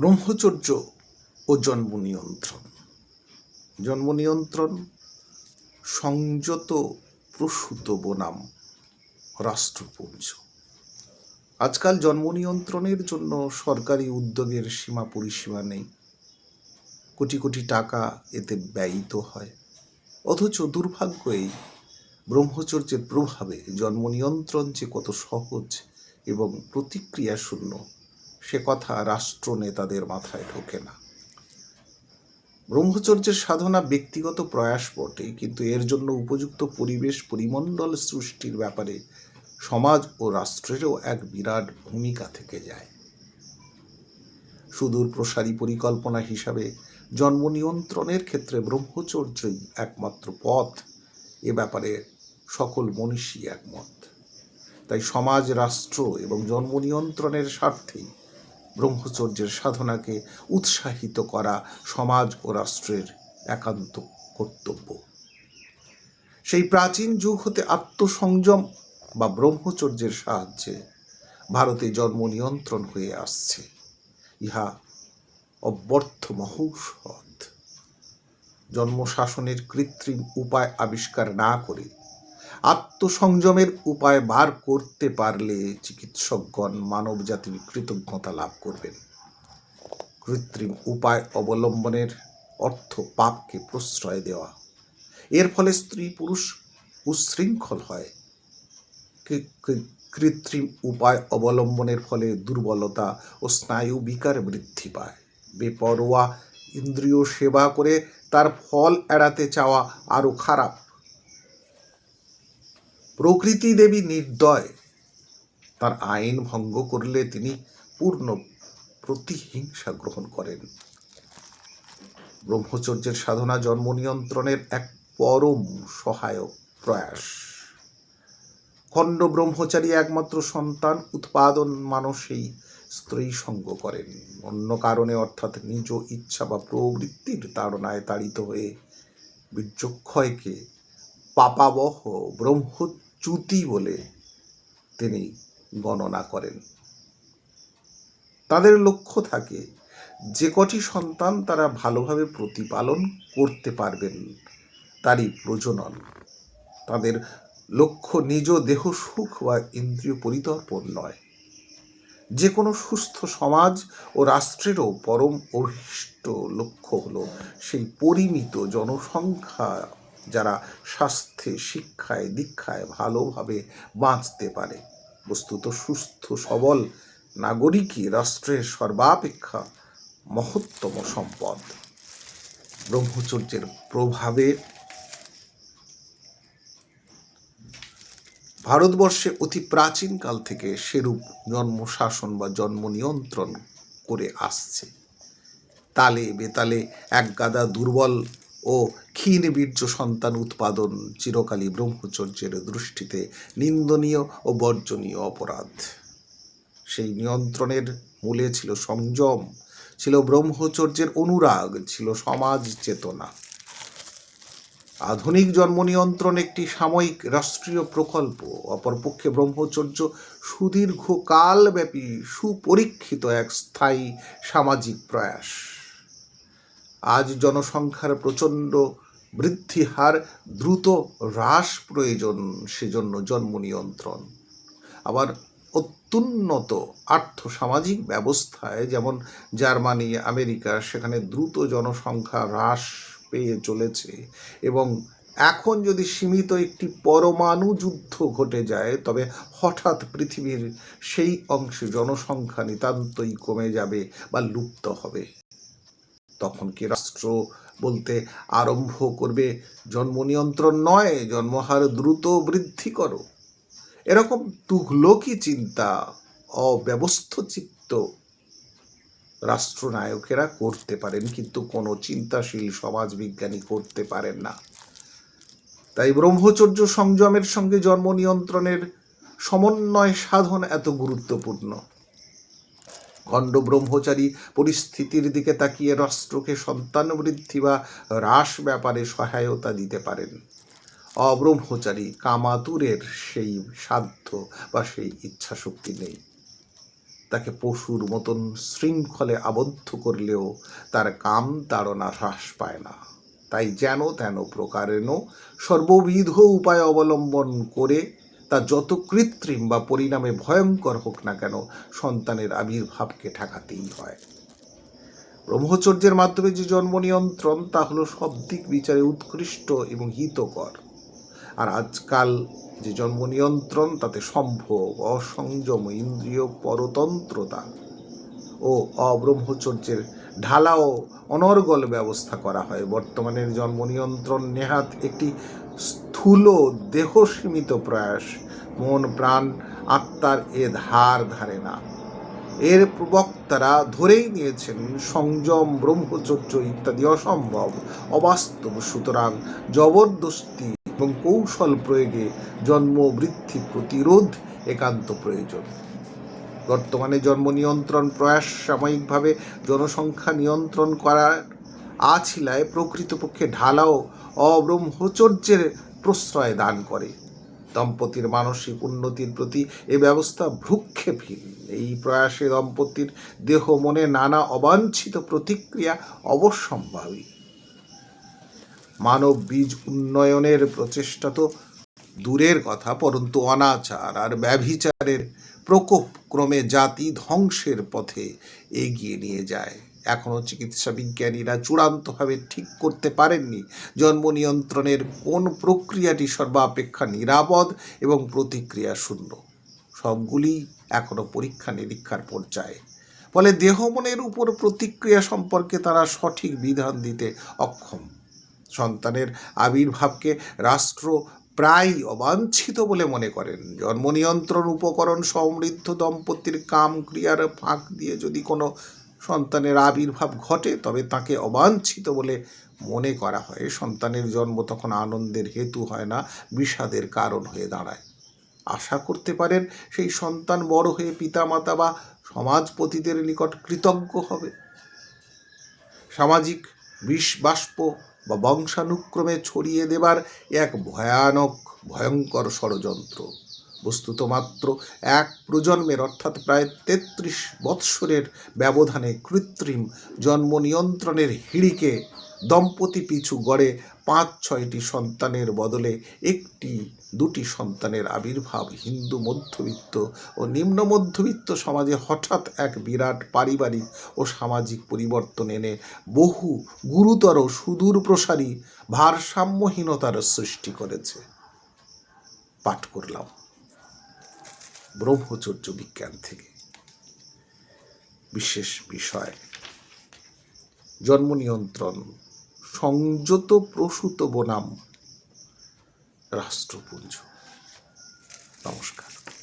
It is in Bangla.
ব্রহ্মচর্য ও জন্ম নিয়ন্ত্রণ। জন্ম নিয়ন্ত্রণ সংযত প্রসূত বনাম রাষ্ট্রপুঞ্জ। আজকাল জন্ম নিয়ন্ত্রণের জন্য সরকারি উদ্যোগের সীমা পরিসীমা নেই। কোটি কোটি টাকা এতে ব্যয়িত হয়। অথচ দুর্ভাগ্য এই ব্রহ্মচর্যের প্রভাবে জন্ম নিয়ন্ত্রণ যে কত সহজ এবং প্রতিক্রিয়া শূন্য সে কথা রাষ্ট্র নেতাদের মাথায় ঢোকে না। ব্রহ্মচর্যের সাধনা ব্যক্তিগত প্রয়াস বটে, কিন্তু এর জন্য উপযুক্ত পরিবেশ পরিমণ্ডল সৃষ্টির ব্যাপারে সমাজ ও রাষ্ট্রেরও এক বিরাট ভূমিকা থেকে যায়। সুদূর প্রসারী পরিকল্পনা হিসাবে জন্ম নিয়ন্ত্রণের ক্ষেত্রে ব্রহ্মচর্যই একমাত্র পথ। এ ব্যাপারে সকল মনীষী একমত। তাই সমাজ, রাষ্ট্র এবং জন্ম নিয়ন্ত্রণের স্বার্থেই ব্রহ্মচর্যের সাধনাকে উৎসাহিত করা সমাজ ও রাষ্ট্রের একান্ত কর্তব্য। সেই প্রাচীন যুগ হতে আত্মসংযম বা ব্রহ্মচর্যের সাহায্যে ভারতে জন্ম নিয়ন্ত্রণ হয়ে আসছে। ইহা অব্যর্থ মহৌষধ। জন্মশাসনের কৃত্রিম উপায় আবিষ্কার না করে আত্মসংযমের উপায় বার করতে পারলে চিকিৎসকগণ মানব জাতির কৃতজ্ঞতা লাভ করবেন। কৃত্রিম উপায় অবলম্বনের অর্থ পাপকে প্রশ্রয় দেওয়া। এর ফলে স্ত্রী পুরুষ উচ্ছৃঙ্খল হয়। কৃত্রিম উপায় অবলম্বনের ফলে দুর্বলতা ও স্নায়ু বিকার বৃদ্ধি পায়। বেপরোয়া ইন্দ্রিয় সেবা করে তার ফল এড়াতে চাওয়া আরও খারাপ প্রকৃতি দেবী নির্দয়। তার আইন ভঙ্গ করলে তিনি পূর্ণ প্রতিহিংসা গ্রহণ করেন। ব্রহ্মচর্যের সাধনা জন্ম নিয়ন্ত্রণের এক পরম সহায়ক প্রয়াস। খণ্ড ব্রহ্মচারী একমাত্র সন্তান, উৎপাদন মানসেই স্ত্রী সঙ্গ করেন। অন্য কারণে অর্থাৎ নিজ ইচ্ছা বা প্রবৃত্তির তাড়নায় তাড়িত হয়ে বীর্যক্ষয়কে পাপাবহ ব্রহ্মচ্যুতি বলে তিনি গণনা করেন। তাদের লক্ষ্য থাকে যে কটি সন্তান তারা ভালোভাবে প্রতিপালন করতে পারবেন তারই প্রজনন। তাদের লক্ষ্য নিজ দেহ সুখ বা ইন্দ্রিয় পরিতর্পণ নয়। যে কোনো সুস্থ সমাজ ও রাষ্ট্রেরও পরম অভিষ্ট লক্ষ্য হলো সেই পরিমিত জনসংখ্যা যারা স্বাস্থ্যে শিক্ষায়, দীক্ষায় ভালোভাবে বাঁচতে পারে। বস্তুত সুস্থ, সবল নাগরিকই রাষ্ট্রের সর্বাপেক্ষা মহত্তম সম্পদ। ব্রহ্মচর্যের প্রভাবে ভারতবর্ষে অতি প্রাচীনকাল থেকে সেরূপ জন্ম শাসন বা জন্ম নিয়ন্ত্রণ করে আসছে। তালে বেতালে একগাদা দুর্বল ও ক্ষীণ বীর্য সন্তান উৎপাদন চিরকালই ব্রহ্মচর্যের দৃষ্টিতে নিন্দনীয় ও বর্জনীয় অপরাধ। সেই নিয়ন্ত্রণের মূলে ছিল সংযম, ছিল ব্রহ্মচর্যের অনুরাগ, ছিল সমাজ চেতনা। আধুনিক জন্ম নিয়ন্ত্রণ একটি সাময়িক রাষ্ট্রীয় প্রকল্প, অপরপক্ষে ব্রহ্মচর্য সুদীর্ঘকালব্যাপী সুপরীক্ষিত এক স্থায়ী সামাজিক প্রয়াস। আজ জনসংখ্যার প্রচণ্ড বৃদ্ধি হার দ্রুত হ্রাস প্রয়োজন সেজন্য জন্ম নিয়ন্ত্রণ। আবার অত্যুন্নত আর্থ সামাজিক ব্যবস্থায় যেমন জার্মানি, আমেরিকা, সেখানে দ্রুত জনসংখ্যা হ্রাস পেয়ে চলেছে এবং এখন যদি সীমিত একটি পরমাণু যুদ্ধ ঘটে যায়, তবে হঠাৎ পৃথিবীর সেই অংশে জনসংখ্যা নিতান্তই কমে যাবে বা লুপ্ত হবে। তখন কি রাষ্ট্র বলতে আরম্ভ করবে? জন্ম নিয়ন্ত্রণ নয়, জন্মহার দ্রুত বৃদ্ধি করো। এরকম তুঘলকি চিন্তা, অব্যবস্থ চিত্ত রাষ্ট্রনায়কেরা করতে পারেন, কিন্তু কোনো চিন্তাশীল সমাজবিজ্ঞানী করতে পারেন না। তাই ব্রহ্মচর্য সংযমের সঙ্গে জন্ম নিয়ন্ত্রণের সমন্বয় সাধন এত গুরুত্বপূর্ণ। খণ্ড ব্রহ্মচারী পরিস্থিতির দিকে তাকিয়ে রাষ্ট্রকে সন্তান বৃদ্ধি বা হ্রাস ব্যাপারে সহায়তা দিতে পারেন। অব্রহ্মচারী কামাতুরের সেই সাধ্য বা সেই ইচ্ছাশক্তি নেই। তাকে পশুর মতন শৃঙ্খলে আবদ্ধ করলেও তার কাম তাড়না হ্রাস পায় না। তাই যেন তেন প্রকারেণ সর্ববিধ উপায় অবলম্বন করে তা যত কৃত্রিম বা পরিণামে ভয়ঙ্কর হোক না কেন, সন্তানের আবির্ভাবকে ঠেকাতেই হয়। ব্রহ্মচর্যের মাধ্যমে যে জন্ম নিয়ন্ত্রণ, তা হলো সব দিক বিচারে উৎকৃষ্ট এবং হিতকর। আর আজকাল যে জন্ম নিয়ন্ত্রণ, তাতে সম্ভব অসংযম, ইন্দ্রিয় পরতন্ত্রতা ও অব্রহ্মচর্যের ঢালাও অনর্গল ব্যবস্থা করা হয়। বর্তমানের জন্ম নিয়ন্ত্রণ নেহাত একটি স্থূল দেহ সীমিত প্রয়াস। মন, প্রাণ, আত্মার এ ধার ধারে না। এর প্রবক্তারা ধরেই নিয়েছেন, সংযম, ব্রহ্মচর্য ইত্যাদি অসম্ভব, অবাস্তব। সুতরাং জবরদস্তি এবং কৌশল প্রয়োগে জন্ম, বৃদ্ধি, প্রতিরোধ একান্ত প্রয়োজন। বর্তমানে জন্ম নিয়ন্ত্রণ প্রয়াস সাময়িকভাবে জনসংখ্যা নিয়ন্ত্রণ করার আছিলায় প্রকৃতপক্ষে ঢালাও অব্রহ্মচর্যের প্রশ্রয় দান করে। দম্পতির মানসিক উন্নতির প্রতি এ ব্যবস্থা ভ্রুক্ষেপহীন। এই প্রয়াসে দম্পতির দেহ মনে নানা অবাঞ্ছিত প্রতিক্রিয়া অবশ্যম্ভাবী। মানব বীজ উন্নয়নের প্রচেষ্টা তো দূরের কথা, পরন্তু অনাচার আর ব্যভিচারের প্রকোপ ক্রমে জাতি ধ্বংসের পথে এগিয়ে নিয়ে যায়। এখনও চিকিৎসা বিজ্ঞানীরা চূড়ান্তভাবে ঠিক করতে পারেননি। জন্ম নিয়ন্ত্রণের কোন প্রক্রিয়াটি সর্বাপেক্ষা নিরাপদ এবং প্রতিক্রিয়া শূন্য? সবগুলি এখনও পরীক্ষা নিরীক্ষার পর্যায়ে। ফলে দেহ মনের উপর প্রতিক্রিয়া সম্পর্কে তারা সঠিক বিধান দিতে অক্ষম। সন্তানের আবির্ভাবকে রাষ্ট্র প্রায় অবাঞ্ছিত বলে মনে করেন। জন্ম নিয়ন্ত্রণ উপকরণ সমৃদ্ধ দম্পতির কাম ক্রিয়ার ফাঁক দিয়ে যদি কোনো সন্তানের আবির্ভাব ঘটে, তবে তাকে অবাঞ্ছিত বলে মনে করা হয়। সন্তানের জন্ম তখন আনন্দের হেতু হয় না, বিষাদের কারণ হয়ে দাঁড়ায়। আশা করতে পারেন, সেই সন্তান বড় হয়ে পিতামাতা বা সমাজপতিদের নিকট কৃতজ্ঞ হবে। সামাজিক বিষ বাষ্প বা বংশানুক্রমে ছড়িয়ে দেবার এক ভয়ানক, ভয়ঙ্কর ষড়যন্ত্র। বস্তুত মাত্র এক প্রজন্মের, অর্থাৎ প্রায় তেত্রিশ বৎসরের ব্যবধানে কৃত্রিম জন্ম নিয়ন্ত্রণের হিড়িকে দম্পতি পিছু গড়ে পাঁচ ছয়টি সন্তানের বদলে একটি, দুটি সন্তানের আবির্ভাব হিন্দু মধ্যবিত্ত ও নিম্ন মধ্যবিত্ত সমাজে হঠাৎ এক বিরাট পারিবারিক ও সামাজিক পরিবর্তন এনে বহু গুরুতর সুদূর প্রসারী ভারসাম্যহীনতার সৃষ্টি করেছে। পাঠ করলাম। ব্রহ্মচর্য বিজ্ঞান থেকে। বিশেষ বিষয় জন্ম নিয়ন্ত্রণ সংযত প্রসূত বনাম রাষ্ট্রপুঞ্জ। নমস্কার।